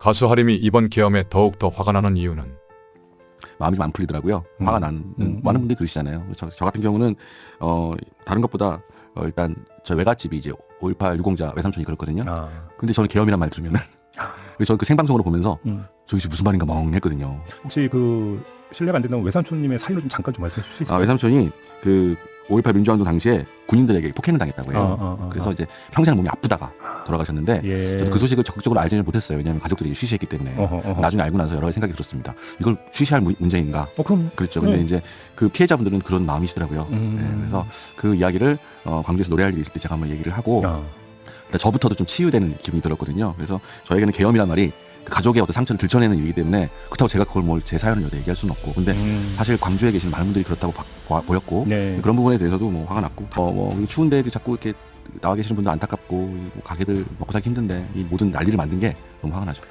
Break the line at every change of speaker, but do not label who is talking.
가수 하림이 이번 계엄에 더욱 더 화가 나는 이유는
마음이 좀 안 풀리더라고요.
음.
화가 나는
음.
많은 분들이 그러시잖아요. 저, 저 같은 경우는 어 다른 것보다 어, 일단 저 외갓집이 이제 5.18 유공자 외삼촌이 그렇거든요.
아.
근데 저는 계엄이란 말 들으면은 그래서 저는 그 생방송으로 보면서
음.
저기 무슨 말인가 멍했거든요.
혹시 그 실례가 안 된다면 외삼촌님의 사연을 좀 잠깐 좀 말씀해 주실 수
아,
있어요?
외삼촌이 그 5.18 민주화운동 당시에 군인들에게 폭행을 당했다고 해요.
어, 어, 어,
그래서
어.
이제 평생 몸이 아프다가 돌아가셨는데
예.
저도 그 소식을 적극적으로 알지는 못했어요. 왜냐하면 가족들이 쉬쉬했기 때문에.
어허, 어허.
나중에 알고 나서 여러 가지 생각이 들었습니다. 이걸 쉬쉬할 무- 문제인가?
어 그럼
그랬죠. 근데
네.
이제 그 피해자분들은 그런 마음이시더라고요.
음.
네, 그래서 그 이야기를 어, 광주에서 노래할 일이 있을 때 제가 한번 얘기를 하고
아.
근데 저부터도 좀 치유되는 기분이 들었거든요. 그래서 저에게는 계엄이란 말이 그 가족의 어떤 상처를 들춰내는 일이기 때문에 그렇다고 제가 그걸 뭘 제 사연을 여기 얘기할 수는 없고 근데
음.
사실 광주에 계신 많은 분들이 그렇다고 봐- 봐- 보였고
네.
그런 부분에 대해서도 뭐 화가 났고 어, 뭐 추운데 그 자꾸 이렇게 나와 계시는 분들 안타깝고 뭐 가게들 먹고 살기 힘든데 이 모든 난리를 만든 게 너무 화가 나죠.